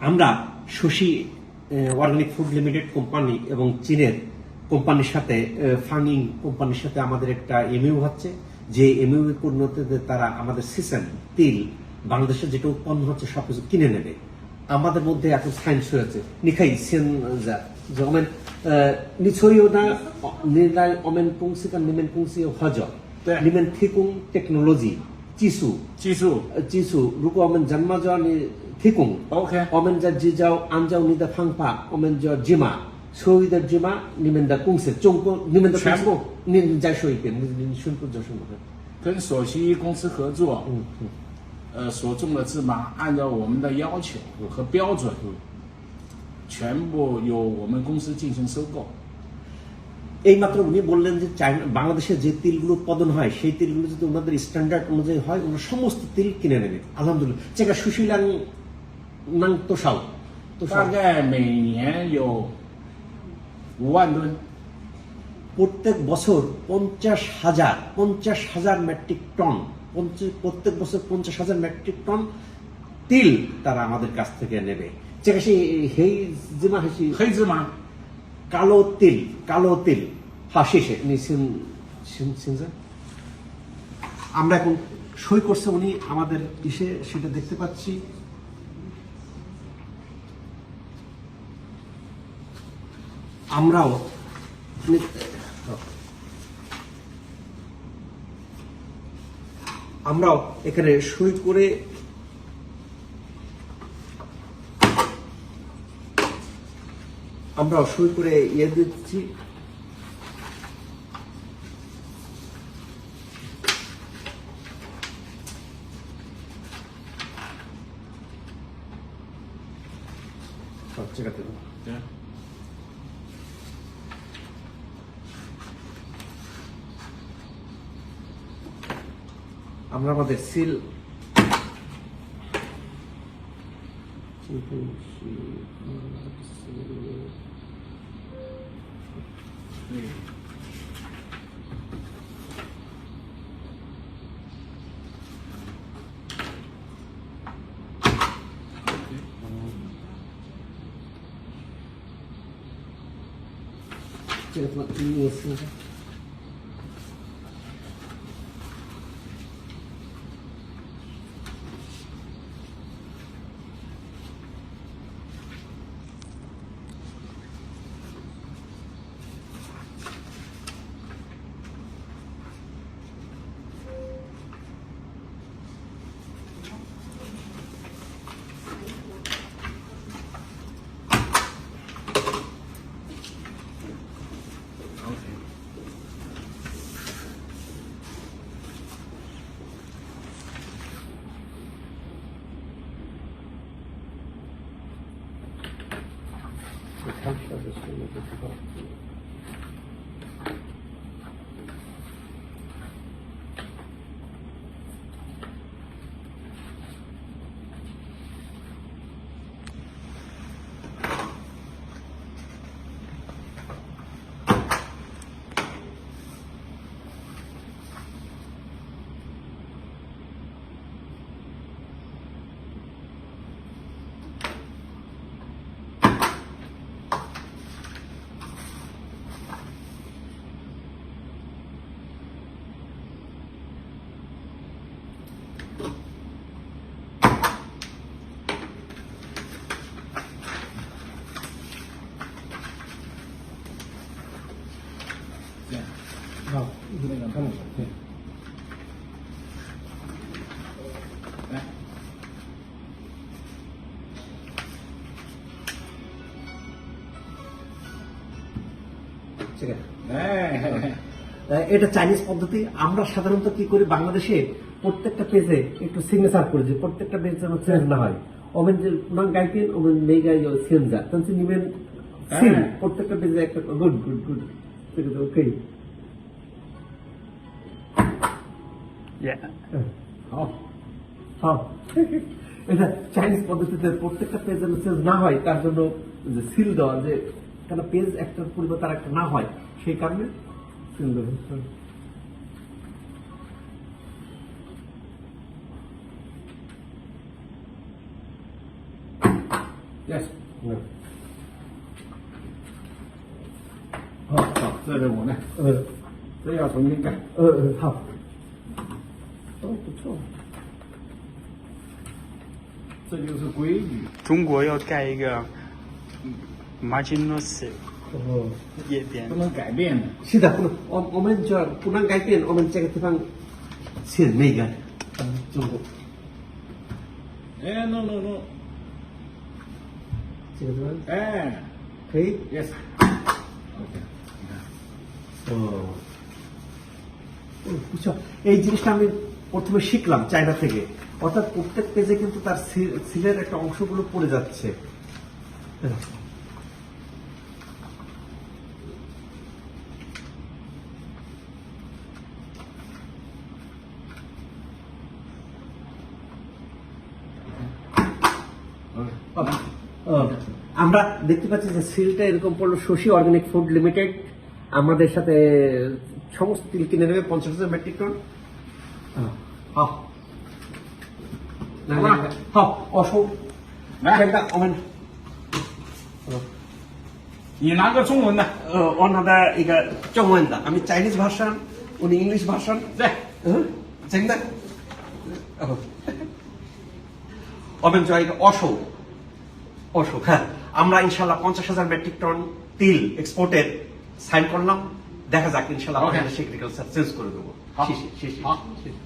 আমরা Shashi organic food limited company এবং চীনের কোম্পানির সাথে ফাঙ্গিং কোম্পানির সাথে আমাদের একটা এমইউ হচ্ছে। যে এমইউ পণ্যতে তারা আমাদের সিসেন তিল বাংলাদেশে যেটা উৎপন্ন হচ্ছে সবকিছু কিনে নেবে। আমাদের মধ্যে এখন সায়েন্স হয়েছে। নিখাই সেন যেমন নিছইও না নির্ণয় অমেন পুংসি কান নিমেন পুংসি হজ। নিমেন থিকুং টেকনোলজি চিসু। চিসু। চিসু রুকু অমেন জন্মাজ 果我们怎么叫你提供？ OK 我们在制造按照你的方法，我们叫芝麻，所有的芝麻，你们的公司，中国你们的公司全部，你你再说一遍，你你宣布叫什么？跟索西公司合作，嗯嗯呃，所种的芝麻按照我们的要求和标准，全部由我们公司进行收购。 এইমাত্র উনি বললেন যে চায়না বাংলাদেশে যে তিলগুলো উৎপাদন হয় সেই তিলগুলো যদি ওনাদের স্ট্যান্ডার্ড অনুযায়ী হয় ওনারা সমস্ত তিল কিনে নেবে আলহামদুলিল্লাহ চেকা সুশীলাং năng প্রত্যেক বছর পঞ্চাশ হাজার পঞ্চাশ হাজার মেট্রিক টন প্রত্যেক বছর পঞ্চাশ হাজার মেট্রিক টন তিল তারা আমাদের কাছ থেকে নেবে। চেকাশি হেই হেই জিমা কালো তিল কালো তিল। হাসি সে আমরা এখন সই করছে। উনি আমাদের ইসে সেটা দেখতে পাচ্ছি। আমরাও আমরাও এখানে সই করে আমরাও সই করে ইয়ে দিচ্ছি। সব জায়গাতে। আমরা আমাদের সিল 제가 또 이해했습니다. 这样，এটা চাইনিজ পদ্ধতি। আমরা সাধারণত কি করি বাংলাদেশে প্রত্যেকটা পেজে একটু সিগনেচার করে দিই। প্রত্যেকটা পেজ যেন চেঞ্জ না হয়। ওমেন যে পুনাং গাইকেন ওমেন নেই গাই সিনজা তখন নিবেন হ্যাঁ। প্রত্যেকটা পেজে একটা গুড গুড গুড ওকে 好，হ্যাঁ। এটা চাইনিজ পদ্ধতিতে প্রত্যেকটা পেজ যেন চেঞ্জ না হয় তার জন্য যে সিল দেওয়া যে কেন পেজ একটার পরিবর্তে আর একটা না হয় সেই কারণে সিল দেওয়া ，yes，嗯，好好，这个我呢，呃这要重新盖。呃呃好，都不错。 这就是规矩。中国要盖一个马金诺斯。哦，也变，不能改变的。是的，不能，我我们就不能改变我们这个地方是那个，嗯，中国。哎，no no no，这个地方，哎，可以，yes。OK，你看，哦，哦，不错，哎，这个上面。প্রথমে শিখলাম চায়না থেকে। অর্থাৎ প্রত্যেক পেজে কিন্তু তার সিলের একটা অংশগুলো পড়ে যাচ্ছে। আমরা দেখতে পাচ্ছি যে সিলটা এরকম পড়ল শশী অর্গানিক ফুড লিমিটেড। আমাদের সাথে সমস্ত তিল কিনে নেবে, পঞ্চাশ হাজার মেট্রিক টন হ্যাঁ হ্যাঁ অশোক 来， অমেন 你拿个中文的， অনাদা ইগা চৌমেন্দা আমি চাইনিজ ভার্সন উনি ইংলিশ ভার্সন 来， চেংদা অমেন জয় অশোক অশোক হ্যাঁ আমরা ইনশাল্লাহ পঞ্চাশ হাজার মেট্রিক টন তিল এক্সপোর্টের সাইন করলাম দেখা যাক ইনশাল্লাহ Okay. আমাদের সেগ্রিকালচার চেঞ্জ করে দেবো হ্যাঁ। শিশি শিশি হ্যাঁ। শিশি